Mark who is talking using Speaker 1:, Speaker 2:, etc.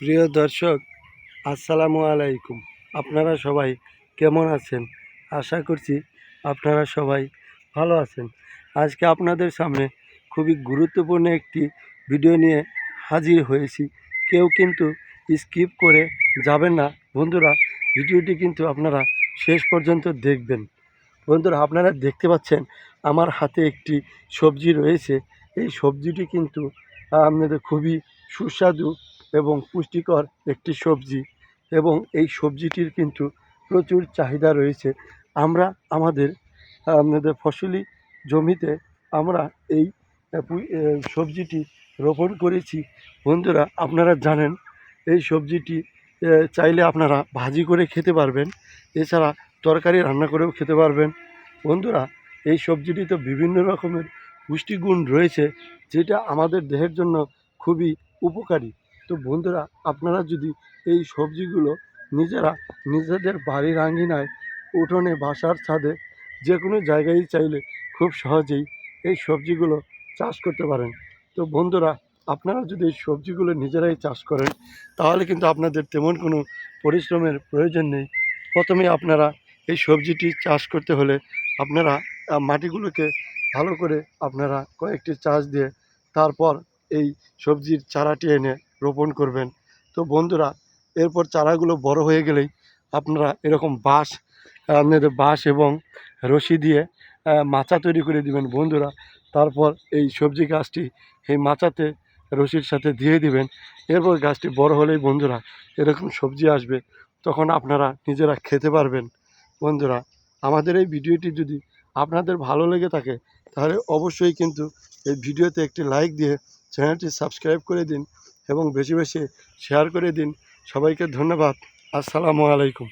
Speaker 1: প্রিয় দর্শক, আসসালামু আলাইকুম। আপনারা সবাই কেমন আছেন? আশা করছি আপনারা সবাই ভালো আছেন। আজকে আপনাদের সামনে খুবই গুরুত্বপূর্ণ একটি ভিডিও নিয়ে হাজির হয়েছি। কেউ কিন্তু স্কিপ করে যাবেন না। বন্ধুরা, ভিডিওটি কিন্তু আপনারা শেষ পর্যন্ত দেখবেন। বন্ধুরা, আপনারা দেখতে পাচ্ছেন আমার হাতে একটি সবজি রয়েছে। এই সবজিটি কিন্তু আপনাদের খুবই সুস্বাদু এবং পুষ্টিকর একটি সবজি এবং এই সবজিটির কিন্তু প্রচুর চাহিদা রয়েছে। আমরা আমাদের আপনাদের ফসলি জমিতে আমরা এই সবজিটি রোপণ করেছি। বন্ধুরা, আপনারা জানেন, এই সবজিটি চাইলে আপনারা ভাজি করে খেতে পারবেন, এছাড়া তরকারি রান্না করেও খেতে পারবেন। বন্ধুরা, এই সবজিটিতে বিভিন্ন রকমের পুষ্টিগুণ রয়েছে, যেটা আমাদের দেহের জন্য খুবই উপকারী। তো বন্ধুরা, আপনারা যদি এই সবজিগুলো নিজেরা নিজেদের বাড়ির আঙ্গিনায় উঠোনে, বাসার ছাদে যে কোনো জায়গায় চাইলে খুব সহজেই এই সবজিগুলো চাষ করতে পারেন। তো বন্ধুরা, আপনারা যদি এই সবজিগুলো নিজেরাই চাষ করেন, তাহলে কিন্তু আপনাদের তেমন কোনো পরিশ্রমের প্রয়োজন নেই। প্রথমে আপনারা এই সবজিটি চাষ করতে হলে আপনারা মাটিগুলোকে ভালো করে আপনারা কয়েকটি চাষ দিয়ে তারপর এই সবজির চারাটি এনে রোপণ করবেন। তো বন্ধুরা, এরপর চারাগুলো বড় হয়ে গেলেই আপনারা এরকম বাঁশ, আপনাদের বাঁশ এবং রশি দিয়ে মাচা তৈরি করে দিবেন বন্ধুরা। তারপর এই সবজি গাছটি এই মাচাতে রশির সাথে দিয়ে দিবেন। এরপর গাছটি বড় হলেই বন্ধুরা এরকম সবজি আসবে, তখন আপনারা নিজেরা খেতে পারবেন। বন্ধুরা, আমাদের এই ভিডিওটি যদি আপনাদের ভালো লেগে থাকে, তাহলে অবশ্যই কিন্তু এই ভিডিওতে একটি লাইক দিয়ে চ্যানেলটি সাবস্ক্রাইব করে দিন। এবং বেশি বেশি শেয়ার করে দিন। সবাইকে ধন্যবাদ। আসসালামু আলাইকুম।